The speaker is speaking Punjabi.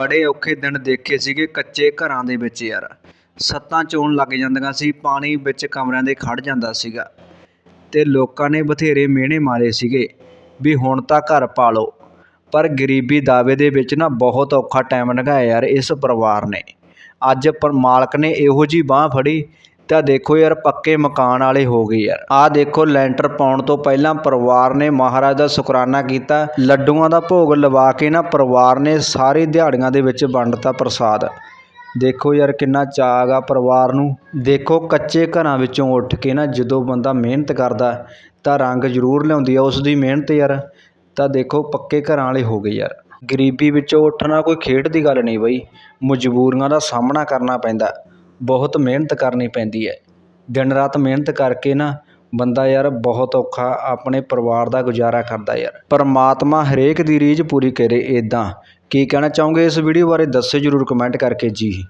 ਬੜੇ ਔਖੇ ਦਿਨ ਦੇਖੇ ਸੀਗੇ ਕੱਚੇ ਘਰਾਂ ਦੇ ਵਿੱਚ ਯਾਰ। ਸੱਤਾਂ ਚੋਣ ਲੱਗ ਜਾਂਦੀਆਂ ਸੀ, ਪਾਣੀ ਵਿੱਚ ਕਮਰਿਆਂ ਦੇ ਖੜ ਜਾਂਦਾ ਸੀਗਾ ਤੇ ਲੋਕਾਂ ਨੇ ਬਥੇਰੇ ਮਿਹਣੇ ਮਾਰੇ ਸੀਗੇ ਵੀ ਹੁਣ ਤਾਂ ਘਰ ਪਾ ਲਓ ਪਰ ਗਰੀਬੀ ਦਾਅਵੇ ਦੇ ਵਿੱਚ ਨਾ ਬਹੁਤ ਔਖਾ ਟਾਈਮ ਲੰਘਾਇਆ ਯਾਰ ਇਸ ਪਰਿਵਾਰ ਨੇ। ਅੱਜ ਪਰ ਮਾਲਕ ਨੇ ਇਹੋ ਜੀ ਬਾਹ ਫੜੀ ਤਾਂ ਦੇਖੋ ਯਾਰ, ਪੱਕੇ ਮਕਾਨ ਵਾਲੇ ਹੋ ਗਏ ਯਾਰ। ਆਹ ਦੇਖੋ, ਲੈਂਟਰ ਪਾਉਣ ਤੋਂ ਪਹਿਲਾਂ ਪਰਿਵਾਰ ਨੇ ਮਹਾਰਾਜ ਦਾ ਸ਼ੁਕਰਾਨਾ ਕੀਤਾ। ਲੱਡੂਆਂ ਦਾ ਭੋਗ ਲਵਾ ਕੇ ਨਾ ਪਰਿਵਾਰ ਨੇ ਸਾਰੀ ਦਿਹਾੜੀਆਂ ਦੇ ਵਿੱਚ ਵੰਡਤਾ ਪ੍ਰਸਾਦ। ਦੇਖੋ ਯਾਰ, ਕਿੰਨਾ ਚਾਅ ਆ ਪਰਿਵਾਰ ਨੂੰ। ਦੇਖੋ, ਕੱਚੇ ਘਰਾਂ ਵਿੱਚੋਂ ਉੱਠ ਕੇ ਨਾ ਜਦੋਂ ਬੰਦਾ ਮਿਹਨਤ ਕਰਦਾ, ਤਾਂ ਰੰਗ ਜ਼ਰੂਰ ਲਿਆਉਂਦੀ ਆ ਉਸ ਦੀ ਮਿਹਨਤ ਯਾਰ। ਤਾਂ ਦੇਖੋ, ਪੱਕੇ ਘਰਾਂ ਵਾਲੇ ਹੋ ਗਏ ਯਾਰ। ਗਰੀਬੀ ਵਿੱਚੋਂ ਉੱਠਣਾ ਕੋਈ ਖੇਡ ਦੀ ਗੱਲ ਨਹੀਂ ਬਈ। ਮਜਬੂਰੀਆਂ ਦਾ ਸਾਹਮਣਾ ਕਰਨਾ ਪੈਂਦਾ। ਬਹੁਤ ਮਿਹਨਤ ਕਰਨੀ ਪੈਂਦੀ ਹੈ। ਦਿਨ ਰਾਤ ਮਿਹਨਤ ਕਰਕੇ ਨਾ ਬੰਦਾ ਯਾਰ ਬਹੁਤ ਔਖਾ ਆਪਣੇ ਪਰਿਵਾਰ ਦਾ ਗੁਜ਼ਾਰਾ ਕਰਦਾ ਯਾਰ। ਪਰਮਾਤਮਾ ਹਰੇਕ ਦੀ ਰੀਝ ਪੂਰੀ ਕਰੇ ਇੱਦਾਂ ਕੀ ਕਹਿਣਾ ਚਾਹੋਗੇ ਇਸ ਵੀਡੀਓ ਬਾਰੇ? ਦੱਸਿਓ ਜਰੂਰ ਕਮੈਂਟ ਕਰਕੇ ਜੀ।